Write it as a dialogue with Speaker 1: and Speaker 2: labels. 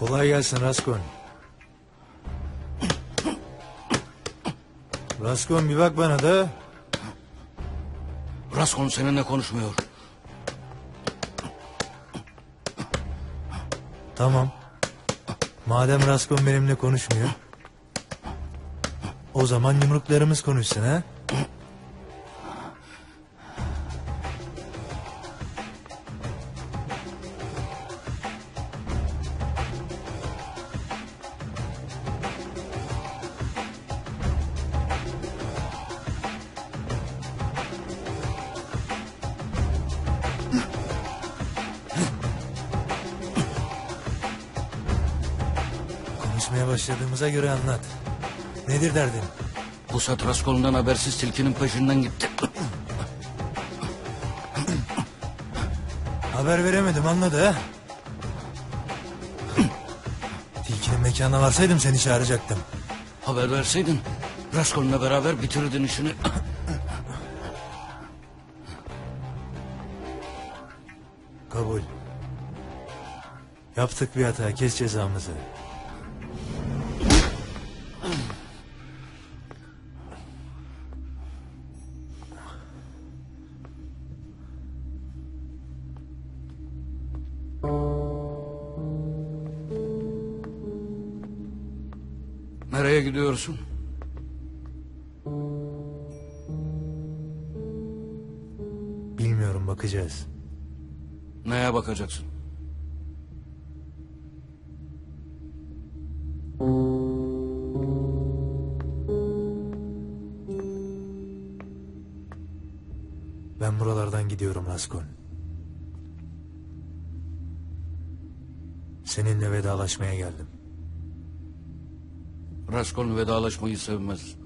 Speaker 1: Kolay gelsin Raskon. Raskon bir bak bana da.
Speaker 2: Raskon seninle konuşmuyor.
Speaker 1: Tamam. Madem Raskon benimle konuşmuyor. O zaman yumruklarımız konuşsun ha? Konuşmaya başladığımıza göre anlat. Nedir derdin?
Speaker 2: Pusat Raskol'undan habersiz tilkinin peşinden gitti.
Speaker 1: Haber veremedim anladı ha? Tilkinin mekanına varsaydım seni çağıracaktım.
Speaker 2: Haber verseydin Raskol'unla beraber bitirirdin işini.
Speaker 1: Kabul. Yaptık bir hata kes cezamızı.
Speaker 2: Nereye gidiyorsun?
Speaker 1: Bilmiyorum bakacağız.
Speaker 2: Neye bakacaksın?
Speaker 1: Ben buralardan gidiyorum Raskon. Seninle vedalaşmaya geldim.
Speaker 2: Raskol vedalaşmayı sevmez.